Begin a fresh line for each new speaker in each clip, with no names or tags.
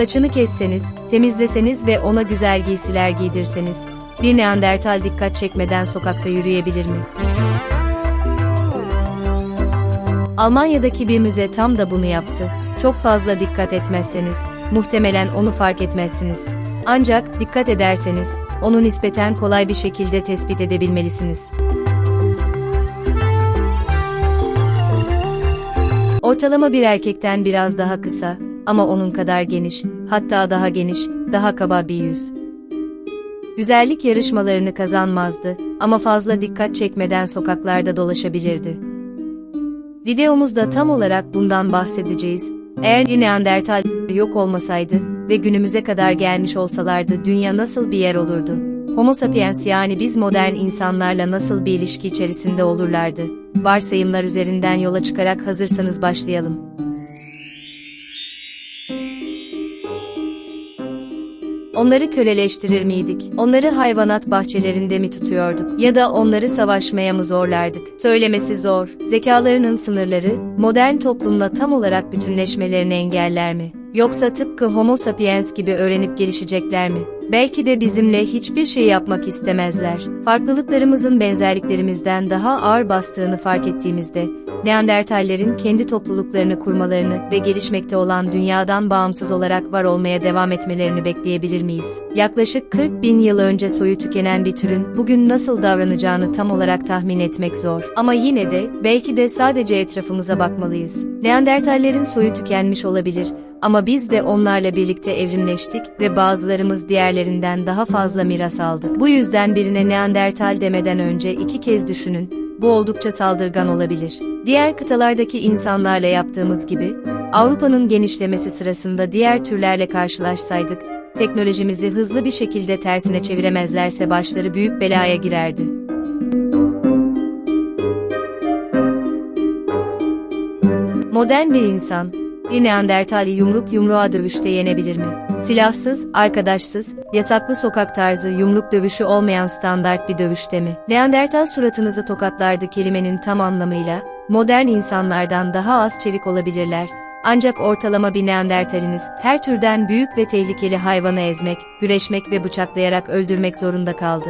Saçını kesseniz, temizleseniz ve ona güzel giysiler giydirseniz, bir Neandertal dikkat çekmeden sokakta yürüyebilir mi? Almanya'daki bir müze tam da bunu yaptı. Çok fazla dikkat etmezseniz, muhtemelen onu fark etmezsiniz. Ancak dikkat ederseniz, onu nispeten kolay bir şekilde tespit edebilmelisiniz. Ortalama bir erkekten biraz daha kısa ama onun kadar geniş, hatta daha geniş, daha kaba bir yüz. Güzellik yarışmalarını kazanmazdı ama fazla dikkat çekmeden sokaklarda dolaşabilirdi. Videomuzda tam olarak bundan bahsedeceğiz. Eğer Neandertal yok olmasaydı ve günümüze kadar gelmiş olsalardı dünya nasıl bir yer olurdu? Homo sapiens yani biz modern insanlarla nasıl bir ilişki içerisinde olurlardı? Varsayımlar üzerinden yola çıkarak hazırsanız başlayalım. Onları köleleştirir miydik? Onları hayvanat bahçelerinde mi tutuyorduk? Ya da onları savaşmaya mı zorlardık? Söylemesi zor. Zekalarının sınırları, modern toplumla tam olarak bütünleşmelerini engeller mi? Yoksa tıpkı Homo sapiens gibi öğrenip gelişecekler mi? Belki de bizimle hiçbir şey yapmak istemezler. Farklılıklarımızın benzerliklerimizden daha ağır bastığını fark ettiğimizde, Neandertallerin kendi topluluklarını kurmalarını ve gelişmekte olan dünyadan bağımsız olarak var olmaya devam etmelerini bekleyebilir miyiz? Yaklaşık 40 bin yıl önce soyu tükenen bir türün bugün nasıl davranacağını tam olarak tahmin etmek zor. Ama yine de belki de sadece etrafımıza bakmalıyız. Neandertallerin soyu tükenmiş olabilir ama biz de onlarla birlikte evrimleştik ve bazılarımız diğerlerinden daha fazla miras aldık. Bu yüzden birine Neandertal demeden önce iki kez düşünün, bu oldukça saldırgan olabilir. Diğer kıtalardaki insanlarla yaptığımız gibi, Avrupa'nın genişlemesi sırasında diğer türlerle karşılaşsaydık, teknolojimizi hızlı bir şekilde tersine çeviremezlerse başları büyük belaya girerdi. Modern bir insan, bir Neandertali yumruk yumruğa dövüşte yenebilir mi? Silahsız, arkadaşsız, yasaklı sokak tarzı yumruk dövüşü olmayan standart bir dövüşte mi? Neandertal suratınızı tokatlardı kelimenin tam anlamıyla, modern insanlardan daha az çevik olabilirler. Ancak ortalama bir Neandertaliniz, her türden büyük ve tehlikeli hayvanı ezmek, güreşmek ve bıçaklayarak öldürmek zorunda kaldı.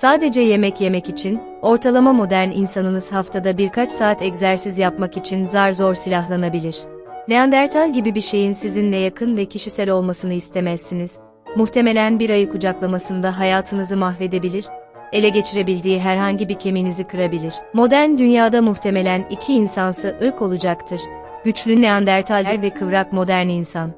Sadece yemek yemek için, ortalama modern insanınız haftada birkaç saat egzersiz yapmak için zar zor silahlanabilir. Neandertal gibi bir şeyin sizinle yakın ve kişisel olmasını istemezsiniz. Muhtemelen bir ayı kucaklamasında hayatınızı mahvedebilir, ele geçirebildiği herhangi bir kemiğinizi kırabilir. Modern dünyada muhtemelen iki insansı ırk olacaktır. Güçlü Neandertaller ve kıvrak modern insan.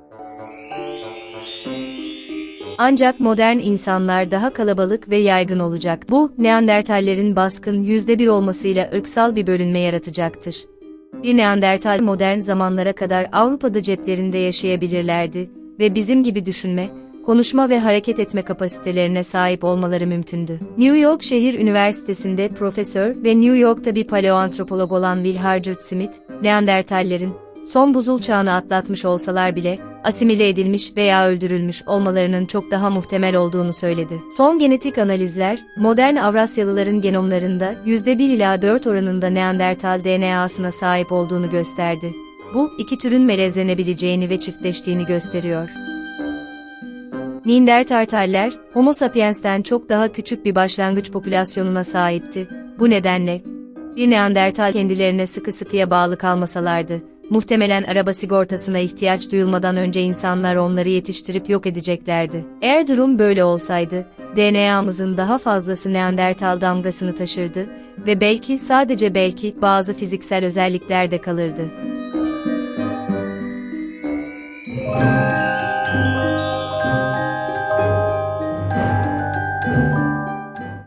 Ancak modern insanlar daha kalabalık ve yaygın olacak. Bu, Neandertallerin baskın yüzde bir olmasıyla ırksal bir bölünme yaratacaktır. Bir Neandertal modern zamanlara kadar Avrupa'da ceplerinde yaşayabilirlerdi ve bizim gibi düşünme, konuşma ve hareket etme kapasitelerine sahip olmaları mümkündü. New York Şehir Üniversitesi'nde profesör ve New York'ta bir paleoantropolog olan Will Harjurt Smith, Neandertallerin, son buzul çağını atlatmış olsalar bile, asimile edilmiş veya öldürülmüş olmalarının çok daha muhtemel olduğunu söyledi. Son genetik analizler, modern Avrasyalıların genomlarında %1 ila 4 oranında Neandertal DNA'sına sahip olduğunu gösterdi. Bu, iki türün melezlenebileceğini ve çiftleştiğini gösteriyor. Neandertaller, Homo sapiens'ten çok daha küçük bir başlangıç popülasyonuna sahipti. Bu nedenle, bir Neandertal kendilerine sıkı sıkıya bağlı kalmasalardı, muhtemelen araba sigortasına ihtiyaç duyulmadan önce insanlar onları yetiştirip yok edeceklerdi. Eğer durum böyle olsaydı, DNA'mızın daha fazlası Neandertal damgasını taşırdı ve belki sadece belki bazı fiziksel özellikler de kalırdı.